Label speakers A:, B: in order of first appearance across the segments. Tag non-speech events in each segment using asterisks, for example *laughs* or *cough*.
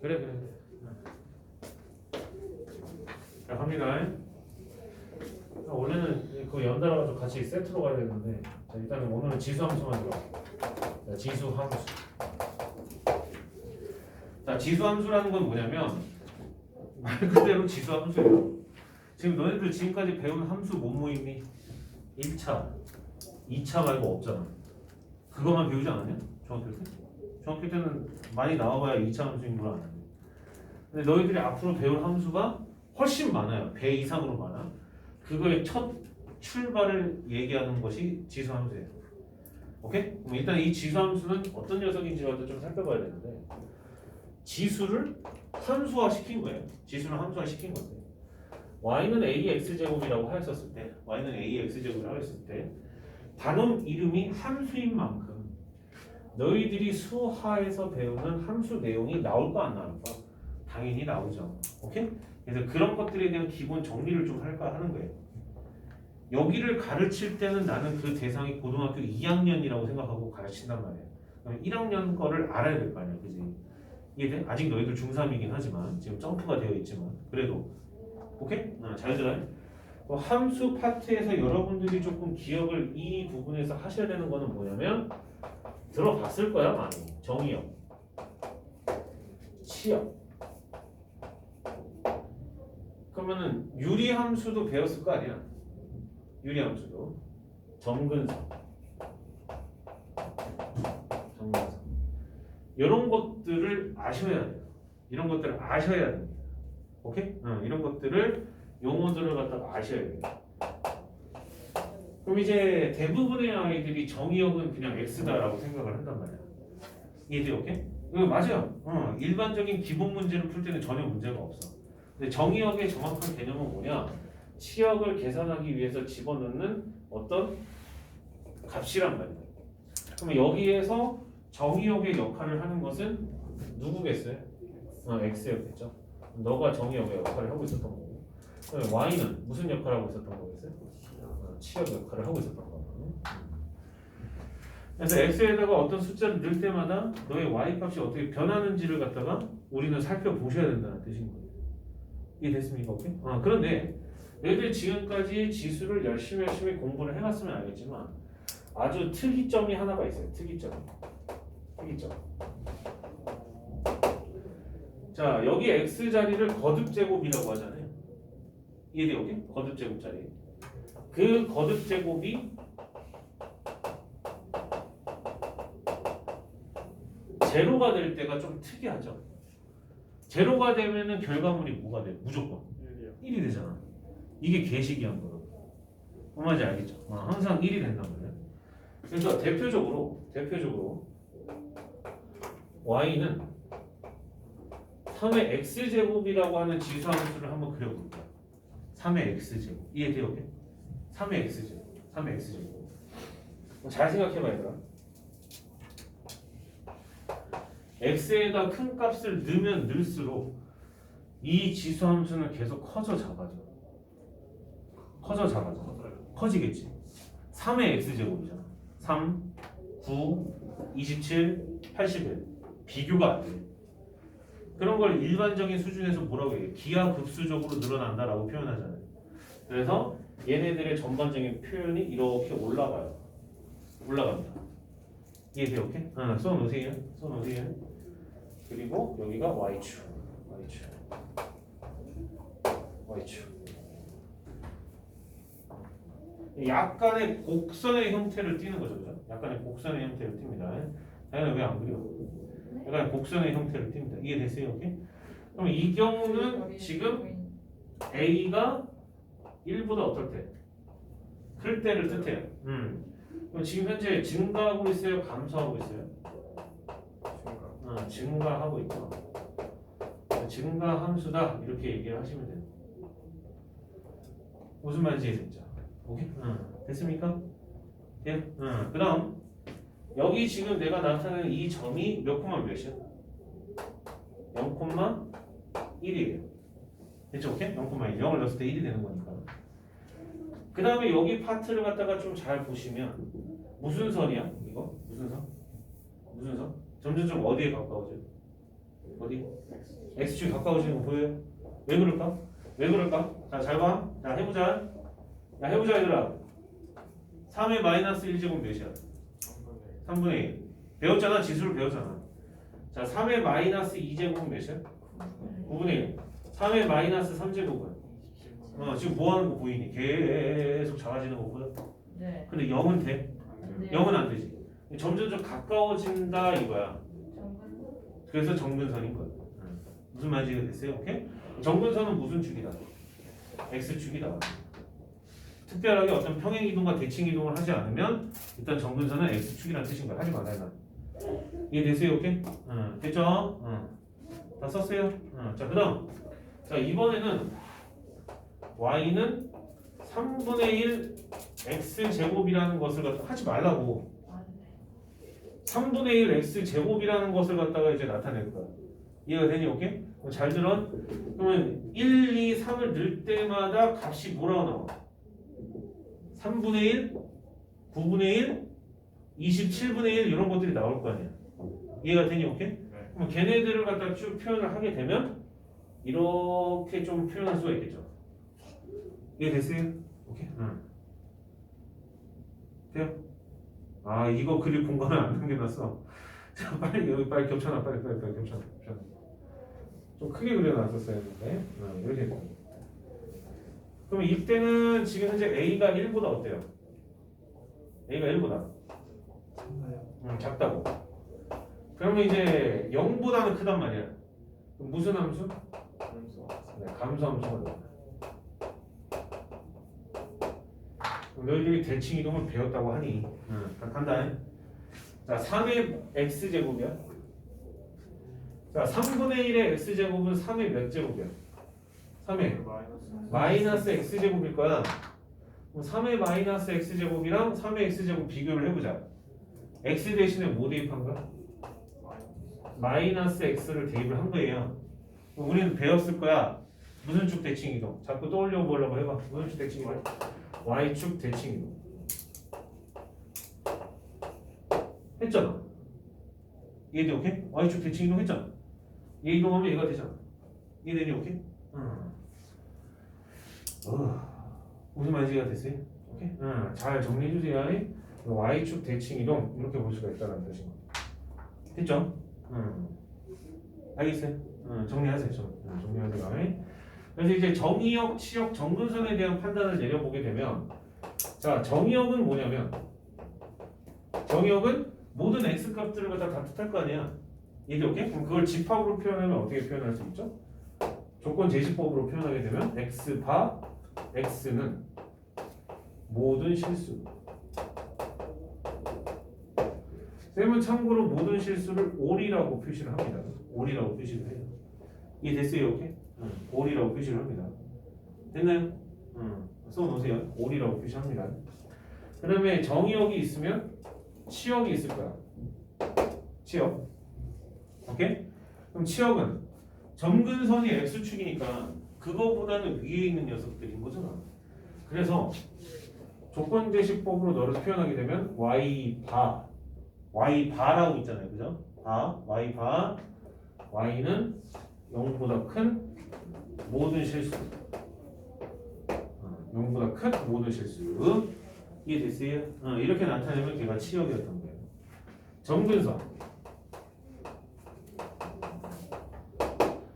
A: 그래 그래. 자 갑니다. 자, 원래는 그 연달아 가지고 같이 세트로 가야 되는데 자, 일단 오늘은 지수 함수만 들어. 자, 지수 함수. 자 지수 함수라는 건 뭐냐면 말 그대로 지수 함수예요. 지금 너희들 지금까지 배운 함수 못 모임이 1차, 2차 말고 없잖아. 그것만 배우지 않았냐? 중학교 때? 중학교 때는 많이 나와봐야 2차 함수인 걸 아는데. 근데 너희들이 앞으로 배울 함수가 훨씬 많아요. 배 이상으로 많아. 그거의 첫 출발을 얘기하는 것이 지수 함수예요. 오케이? 그럼 일단 이 지수 함수는 어떤 녀석인지 먼저 좀 살펴봐야 되는데 지수를 함수화 시킨 거예요. 지수를 함수화 시킨 건데 y는 ax 제곱이라고 하였었을 때 y는 ax 제곱이라고 했을 때 단원 이름이 함수인 만큼 너희들이 수하에서 배우는 함수 내용이 나올까 안 나올까? 당연히 나오죠. 오케이? 그래서 그런 것들에 대한 기본 정리를 좀 할까 하는 거예요. 여기를 가르칠 때는 나는 그 대상이 고등학교 2학년이라고 생각하고 가르친단 말이에요. 그럼 1학년 거를 알아야 될 거 아니야, 그지? 이해돼? 아직 너희들 중3이긴 하지만 지금 점프가 되어 있지만 그래도 오케이? 어, 잘 들어요. 어, 함수 파트에서 여러분들이 조금 기억을 이 부분에서 하셔야 되는 거는 뭐냐면 들어봤을 거야 많이 정의역, 치역. 그러면은 유리 함수도 배웠을 거 아니야? 유리 함수도 점근성, 점근성. 이런 것들을 아셔야 돼요. 이런 것들을 아셔야 됩니다. 오케이? 어, 이런 것들을 용어들을 갖다가 아셔야 돼요. 그럼 이제 대부분의 아이들이 정의역은 그냥 X다라고 생각을 한단 말이야. 이해돼, 오케이? 이거 맞아요. 어, 일반적인 기본 문제를 풀 때는 전혀 문제가 없어. 근데 정의역의 정확한 개념은 뭐냐? 치역을 계산하기 위해서 집어넣는 어떤 값이란 말이야. 그러면 여기에서 정의역의 역할을 하는 것은 누구겠어요? 어, X였겠죠. 너가 정의역의 역할을 하고 있었던 거고. 그다음에 Y는 무슨 역할을 하고 있었던 거겠어요? 어, 치역 역할을 하고 있었던 거고. 그래서 X에다가 어떤 숫자를 넣을 때마다 너의 Y 값이 어떻게 변하는지를 갖다가 우리는 살펴보셔야 된다는 뜻인 거예요. 이해됐습니까? 오케이? 어, 그런데 너희들 지금까지 지수를 열심히 열심히 공부를 해봤으면 알겠지만 아주 특이점이 하나가 있어요. 특이점. 특이점. 자 여기 x 자리를 거듭 제곱이라고 하잖아요. 이해돼 여기? 거듭 제곱 자리. 그 거듭 제곱이 제로가 될 때가 좀 특이하죠. 제로가 되면은 결과물이 뭐가 돼? 무조건 1이 되잖아. 이게 개식이한 거로. 뭔 말인지 알겠죠? 어, 항상 1이 된단 말이야. 그래서 대표적으로 대표적으로 y는 3의 x 제곱이라고 하는 지수 함수를 한번 그려볼게요. 3의 x 제곱 이해돼요? 3의 x 제곱, 3의 x 제곱. 잘 생각해봐 얘들아. x에다 큰 값을 넣으면 넣을수록 이 지수 함수는 계속 커져 작아져. 커져 작아져. 커지겠지. 3의 x 제곱이잖아. 3, 9, 27, 81. 비교가 안 돼. 그런 걸 일반적인 수준에서 뭐라고 해요? 기하급수적으로 늘어난다라고 표현하잖아요. 그래서 얘네들의 전반적인 표현이 이렇게 올라가요. 올라갑니다. 이해돼요? 오케이? 어, 써 놓으세요. 써 놓으세요. 그리고 여기가 y축. y축. y축. 약간의 곡선의 형태를 띠는 거죠, 그죠? 약간의 곡선의 형태를 띱니다. 나는 왜안 그려? 약간 곡선의 형태를 띱니다. 이해됐어요, 오케이? 그럼 이 경우는 지금 A가 1보다 어떨 때? 클 때를 뜻해요. 음. 그럼 지금 현재 증가하고 있어요, 감소하고 있어요? 어, 증가하고 있죠. 증가 함수다 이렇게 얘기를 하시면 돼요. 무슨 말인지 이해됐죠? 오케이? 응. 됐습니까? 예? 응. 그 다음 여기 지금 내가 나타내는 이 점이 몇 콤마 몇이야? 0,1이에요. 됐죠? 오케이? 0,1. 0을 넣었을 때 1이 되는 거니까. 그 다음에 여기 파트를 갖다가 좀 잘 보시면 무슨 선이야? 이거? 무슨 선? 무슨 선? 점점 좀 어디에 가까워져요? 어디? x축이 가까워지는 거 보여요? 왜 그럴까? 왜 그럴까? 자, 잘 봐. 자, 해보자. 자, 해보자, 얘들아. 3의 마이너스 1제곱 몇이야? 3분의 1. 배웠잖아. 지수를 배웠잖아. 자, 3의 마이너스 2제곱은 몇이야? 9분의 1. 3의 마이너스 3제곱은? 어, 지금 뭐 하는 거 보이니? 계속 작아지는 거 보여?
B: 네.
A: 근데 0은 돼?
B: 네.
A: 0은 안 되지. 점점 좀 가까워진다 이거야. 그래서 정근선인 거야. 응. 무슨 말인지 됐어요? 오케이? 정근선은 무슨 축이다? x축이다. 특별하게 어떤 평행 이동과 대칭 이동을 하지 않으면 일단 정근선은 x축이라는 뜻인 거야. 하지 말아야 나. 이해됐어요? 오케이? 응. 됐죠? 응. 다 썼어요? 응. 자, 그 다음. 자, 이번에는 y는 3분의 1 x 제곱이라는 것을 갖다 하지 말라고.
B: 아, 네.
A: 3분의 1 x 제곱이라는 것을 갖다가 이제 나타낼 거야. 이해가 되니? 오케이? 잘 들어. 그러면 1, 2, 3을 넣을 때마다 값이 뭐라고 나와? 3분의 1, 9분의 1, 27분의 1 이런 것들이 나올 거 아니야. 이해가 되니? 오케이? 그럼 걔네들을 갖다 쭉 표현을 하게 되면 이렇게 좀 표현할 수가 있겠죠. 이해 됐어요? 오케이? 응. 돼요? 아 이거 그릴 공간을 안 남겨놨어. *laughs* 자 빨리 여기 빨리 겹쳐놔 빨리 빨리 빨리 겹쳐놔 겹쳐놔. 좀 크게 그려놨었어야 했는데 어, 이렇게. 그럼 이때는 지금 현재 A가 1보다 어때요? A가 1보다 음, 작다고. 그러면 이제 0보다는 크단 말이야. 그럼 무슨 함수? 네, 감소함수가 나와. 너희들이 대칭 이동을 배웠다고 하니 응, 다 간다. 자, 3의 x 제곱이야. 자, 3분의 1의 x 제곱은 3의 몇 제곱이야? 3의 마이너스 x 제곱일 거야. 그럼 3의 마이너스 x 제곱이랑 3의 x 제곱 비교를 해보자. x 대신에 뭐 대입한 거야? 마이너스 x를 대입을 한 거예요. 우리는 배웠을 거야. 무슨 축 대칭 이동? 자꾸 떠올려 보려고 해봐. 무슨 축 대칭 이동? y축 대칭 이동. 했잖아. 이해돼 오케이? y축 대칭 이동 했잖아. 얘 이동하면 얘가 되잖아. 이해되니 오케이? 응. 어. 무슨 말인지 가 됐어요? 오케이? 응. 잘 정리해 주세요. y축 대칭 이동 이렇게 볼 수가 있다는 뜻인 거. 됐죠? 응. 알겠어요? 응. 정리하세요. 좀. 응, 정리하세요. 그래서 이제 정의역, 치역, 정근선에 대한 판단을 내려보게 되면 자 정의역은 뭐냐면 정의역은 모든 x 값들을 갖다 다 뜻할 거 아니야 이게 오케이? 그럼 그걸 집합으로 표현하면 어떻게 표현할 수 있죠? 조건 제시법으로 표현하게 되면 x 바 x는 모든 실수 쌤은 참고로 모든 실수를 올이라고 표시를 합니다 올이라고 표시를 해요 이해 됐어요? 오케이? 응, 올이라고 표시를 합니다. 됐나요? 응, 써놓으세요. 올이라고 표시합니다. 그 다음에 정의역이 있으면 치역이 있을 거야. 치역. 오케이? 그럼 치역은 점근선이 x축이니까 그거보다는 위에 있는 녀석들인 거잖아. 그래서 조건 제시법으로 너를 표현하게 되면 y 바 y 바라고 있잖아요. 그죠? 바 y 바 y는 0보다 큰 모든 실수. 어, 0보다 큰 모든 실수. 이해됐어요? 어, 이렇게 나타내면 걔가 치역이었던 거예요. 점근선.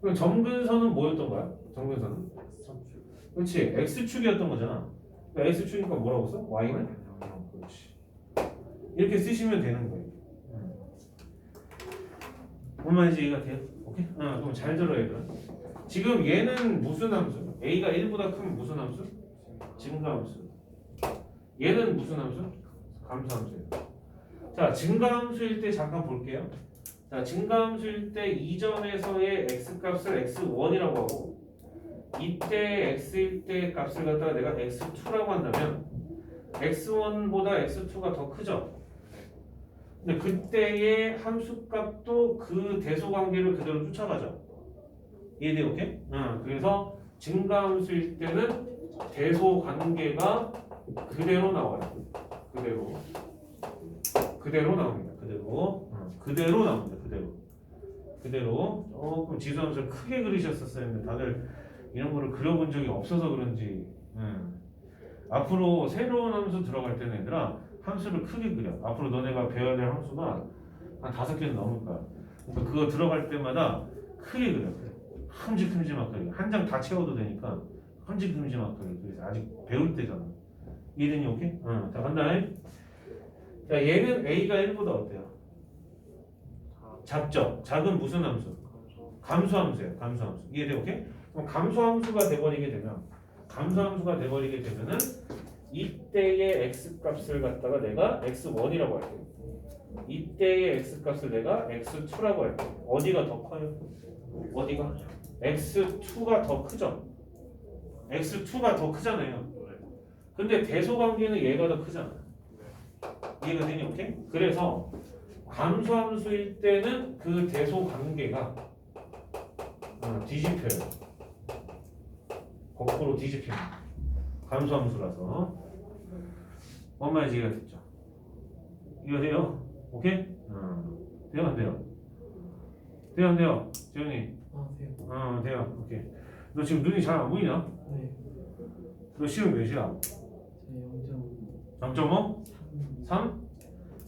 A: 그럼 점근선은 뭐였던 거야? 점근선은? 그렇지. x축이었던 거잖아. 그러니까 x축이니까 뭐라고 써? y는? 그렇지. 이렇게 쓰시면 되는 거예요. 음. 뭔 말인지 이해가 돼요? 오케이? 어, 그럼 잘 들어야 돼. 지금 얘는 무슨 함수? a가 1보다 크면 무슨 함수? 증가함수. 얘는 무슨 함수? 감소함수예요. 자, 증가함수일 때 잠깐 볼게요. 자, 증가함수일 때 이점에서의 x 값을 x1이라고 하고 이때 x일 때 값을 갖다가 내가 x2라고 한다면 x1보다 x2가 더 크죠? 근데 그때의 함수 값도 그 대소 관계를 그대로 쫓아가죠. 이해돼 오케이? 응. 그래서 증가함수일 때는 대소 관계가 그대로 나와요. 그대로. 그대로 나옵니다. 그대로. 응. 그대로 나옵니다. 그대로. 그대로 조금 지수함수를 크게 그리셨었어야 했는데 다들 이런 거를 그려본 적이 없어서 그런지 음. 앞으로 새로운 함수 들어갈 때는 얘들아 함수를 크게 그려 앞으로 너네가 배워야 될 함수가 한 다섯 개는 넘을 거야 그러니까 그거 들어갈 때마다 크게 그려 큼직큼직하게 한 장 다 채워도 되니까 큼직큼직하게 그래서 아직 배울 때잖아 이해되니 오케이? 응. 자 간다 자 얘는 A가 1보다 어때요? 작죠? 작은 무슨 함수? 감수함수예요. 감수함수. 이해돼? 오케이? 그럼 감수함수가 돼버리게 되면 감수함수가 돼버리게 되면은 이때의 x 값을 갖다가 내가 x1이라고 할게. 이때의 x 값을 내가 x2라고 할게. 어디가 더 커요? 어디가? x2가 더 크죠? x2가 더 크잖아요. 근데 대소 관계는 얘가 더 크잖아. 이해가 되니? 오케이? 그래서 감수함수일 때는 그 대소 관계가 어, 뒤집혀요. 거꾸로 뒤집혀요. 감수함수라서. 뭔 말인지 이해가 됐죠? 이거 돼요? 오케이? 어. 돼요 안 돼요? 돼요 안 돼요? 재현이
B: 아, 네.
A: 어 돼요 오케이 너 지금 눈이 잘 안 보이냐?
B: 네.
A: 너 시험 몇이야?
B: 제 0.3.
A: 0.5? 3?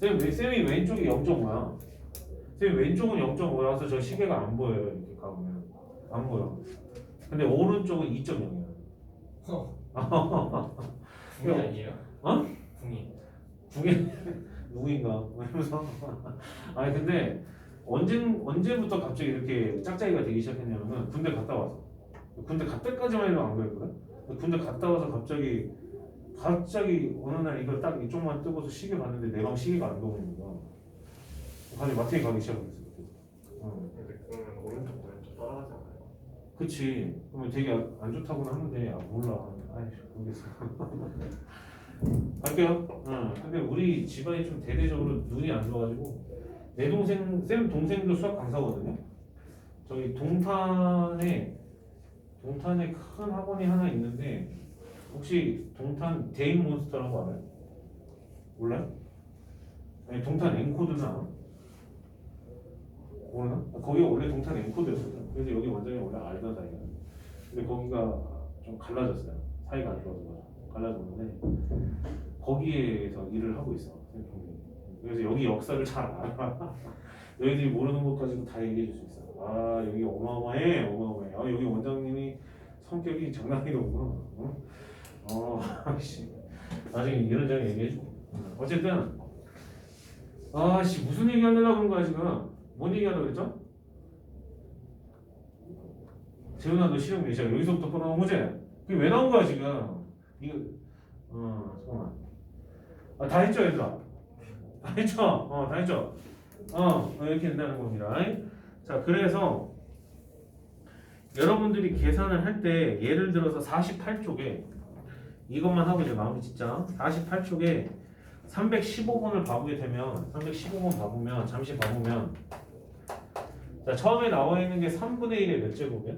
A: 쌤, 왜- 쌤이 왼쪽이 0.5야 쌤 왼쪽은 0.5라서 저 시계가 안 보여요 이렇게 가보면 안 보여 근데 오른쪽은 2.0이야
C: 궁이 아니에요?
A: 어?
C: 궁이.
A: 중에 누구인가? 이러면서. 아니 근데 언제 언제부터 갑자기 이렇게 짝짝이가 되기 시작했냐면은 군대 갔다 와서. 군대 갈 때까지만 해도 안 그랬거든? 군대 갔다 와서 갑자기 갑자기 어느 날 이걸 딱 이쪽만 뜨고서 시계 봤는데 내 방 시계가 안 도는 거야. 아니 마트에 가기 시작했어 그때. 어.
C: 그러면 오른쪽도 왼쪽 따라가지 않아요?
A: 그치 그러면 되게 안- 안 좋다고는 하는데 아 몰라 아이 모르겠어 *laughs* 갈게요 응. 근데 우리 집안이 좀 대대적으로 눈이 안 좋아가지고 내 동생 쌤 동생도 수학 강사거든요 저기 동탄에 동탄에 큰 학원이 하나 있는데 혹시 동탄 데인몬스터라고 알아요? 몰라요? 아니 동탄 알아? 모르나? 거기가 원래 동탄 엔코드였어요. 그래서 여기 원장이 원래 알던 사이야 근데 거기가 좀 갈라졌어요. 사이가 안 좋아서 갈라졌는데 거기에서 일을 하고 있어 그래서 여기 역사를 잘 알아. *laughs* 너희들이 모르는 것 가지고 다 얘기해 줄 수 있어. 아 여기 어마어마해 어마어마해. 아 여기 원장님이 성격이 장난이로구나. 어? 어 *laughs* 아씨. 나중에 이런저런 얘기해 줘. 어쨌든 아씨 무슨 얘기 하려고 그런 거야 지금 뭔 얘기 하려고 그랬죠? 재훈아 너 시험 몇이야 여기서부터 거지? 그게 왜 나온 거야 지금? 이거 어 잠깐만. 아, 다 했죠 얘들아? 다 했죠? 어다 했죠? 어 어, 이렇게 된다는 겁니다. 자 그래서 여러분들이 계산을 할 때 예를 들어서 48쪽에 이것만 하고 이제 마무리 짓자. 48쪽에 315번을 봐보게 되면 315번 봐보면 잠시 봐보면 자 처음에 나와 있는 게 3분의 1의 몇 제곱이야?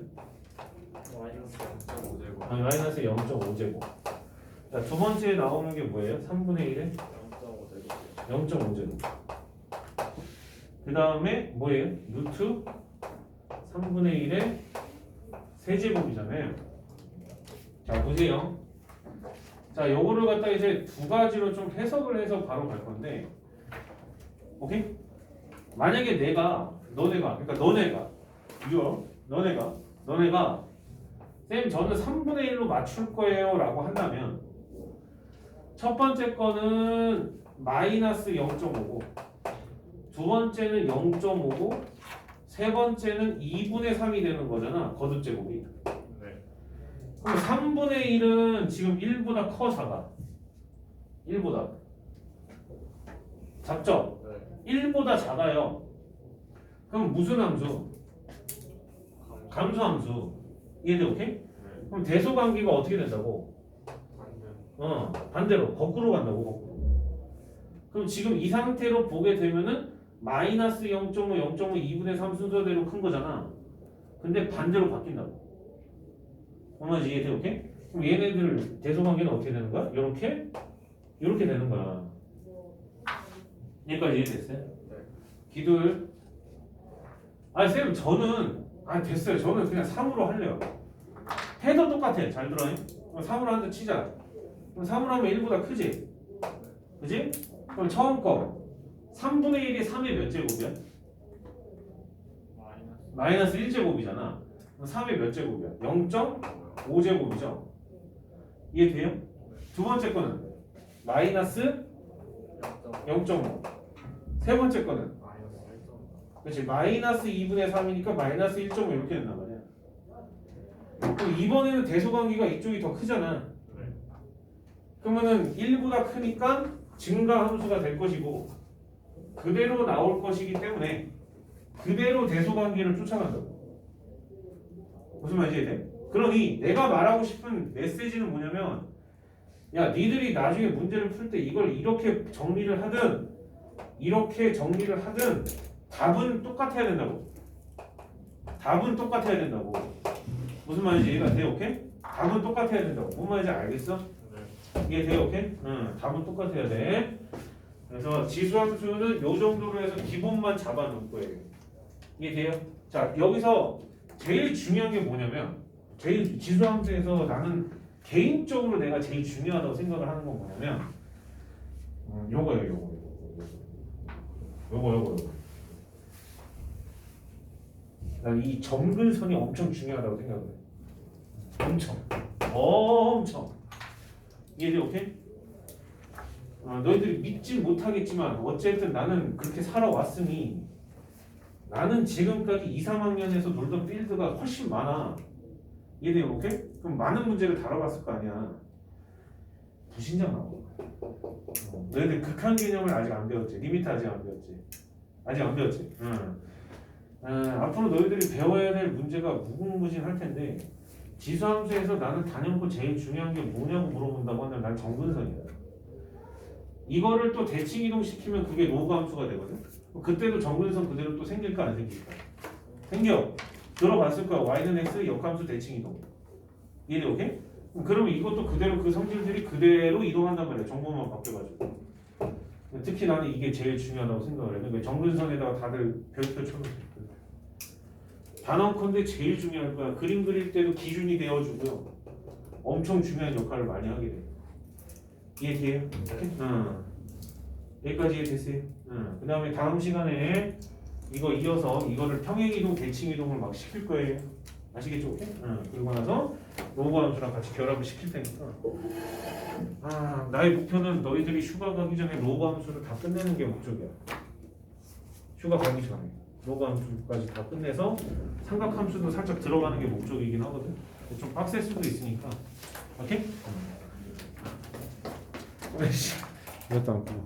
C: 마이너스 0.5제곱
A: 아니 마이너스 0.5제곱 자 두 번째에 나오는 게 뭐예요? 3분의 1의
C: 0.5제곱
A: 0.5제곱 그 다음에 뭐예요? 루트 3분의 1의 세제곱이잖아요 자 보세요 자 요거를 갖다 이제 두 가지로 좀 해석을 해서 바로 갈 건데 오케이? 만약에 내가 너네가 그러니까 너네가. 이거 너네가 너네가 쌤 저는 3분의 1로 맞출 거예요 라고 한다면 첫 번째 거는 마이너스 0.5고 두 번째는 0.5고 세 번째는 2분의 3이 되는 거잖아 거듭 제곱이.
C: 네.
A: 그럼 3분의 1은 지금 1보다 커 작아 1보다. 작죠?
C: 네.
A: 1보다 작아요 그럼 무슨 함수? 감수함수 이해돼 오케이?
C: 네
A: 그럼 대소 관계가 어떻게 된다고? 어 반대로 거꾸로 간다고 거꾸로 그럼 지금 이 상태로 보게 되면은 마이너스 0.5, 0.5, 2분의 3 순서대로 큰 거잖아 근데 반대로 바뀐다고 얼마지 이해돼 오케이? 그럼 얘네들 대소 관계는 어떻게 되는 거야? 이렇게 이렇게 되는 거야 여기까지 이해됐어요?
C: 네.
A: 기둘 아니 쌤 저는 아니 됐어요. 저는 그냥 3으로 할래요. 해도 똑같아. 잘 들어요. 3으로 한 대 치자. 그럼 3으로 하면 1보다 크지? 그지? 그럼 처음 거 3분의 1이 3의 몇 제곱이야?
C: 마이너스
A: 마이너스 1제곱이잖아. 그럼 3의 몇 제곱이야? 0.5제곱이죠. 이해돼요? 두 번째 거는 마이너스
C: 0점
A: 0.5. 세 번째 거는
C: 마이너스 1점
A: 그렇지 마이너스 2분의 3이니까 마이너스 1.5 이렇게 된단 말이야. 그럼 이번에는 대소관계가 이쪽이 더 크잖아.
C: 네.
A: 그러면은 1보다 크니까 증가 함수가 될 것이고 그대로 나올 것이기 때문에 그대로 대소관계를 쫓아간다고. 무슨 말인지 이해 돼? 그러니 내가 말하고 싶은 메시지는 뭐냐면 야 니들이 나중에 문제를 풀 때 이걸 이렇게 정리를 하든 이렇게 정리를 하든 답은 똑같아야 된다고. 답은 똑같아야 된다고. 무슨 말인지 이해가 돼? 오케이? 답은 똑같아야 된다고. 뭔 말인지 알겠어?
C: 네.
A: 이해돼? 오케이? 응. 답은 똑같아야 돼. 그래서 지수함수는 요 정도로 해서 기본만 잡아놓을 거예요. 이해돼요? 자 여기서 제일 중요한 게 뭐냐면 제일 지수함수에서 나는 개인적으로 내가 제일 중요하다고 생각을 하는 건 뭐냐면 음, 요거예요 요거 요거 요거 요거 난 이 점근선이 엄청 중요하다고 생각을 해. 엄청. 엄청. 이해돼 오케이? 어, 너희들이 믿지 못하겠지만 어쨌든 나는 그렇게 살아왔으니 나는 지금까지 2, 3학년에서 놀던 필드가 훨씬 많아. 이해돼요 오케이? 그럼 많은 문제를 다뤄봤을 거 아니야. 부신장 나고 어, 너희들 극한 개념을 아직 안 배웠지. 리미트 아직 안 배웠지. 아직 안 배웠지? 응. 어, 앞으로 너희들이 배워야 될 문제가 무궁무진할 텐데 지수함수에서 나는 단연코 제일 중요한 게 뭐냐고 물어본다고 하면 난 정근선이다 이거를 또 대칭 이동시키면 그게 로그 함수가 되거든? 그때도 정근선 그대로 또 생길까 안 생길까 생겨. 들어봤을 거야. y는 x 역함수 대칭 이동. 이해돼 오케이? 그러면 이것도 그대로 그 성질들이 그대로 이동한단 말이야. 정보만 바뀌어가지고. 특히 나는 이게 제일 중요하다고 생각을 해 그러니까 정근선에다가 다들 별표 쳐놓으세요 단언컨대 제일 중요할 거야 그림 그릴 때도 기준이 되어주고요 엄청 중요한 역할을 많이 하게 돼 이해돼요? 응. 여기까지 이해됐어요? 응. 그 다음에 다음 시간에 이거 이어서 이거를 평행이동, 대칭이동을 막 시킬 거예요. 아시겠죠? 응. 그리고 나서 로그 함수랑 같이 결합을 시킬 테니까. 아, 나의 목표는 너희들이 휴가 가기 전에 로그 함수를 다 끝내는 게 목적이야. 휴가 가기 전에. 로그 함수까지 다 끝내서 삼각 함수도 살짝 들어가는 게 목적이긴 하거든. 좀 빡셀 수도 있으니까. 오케이? 응. 아이씨, 이것도 안 보고.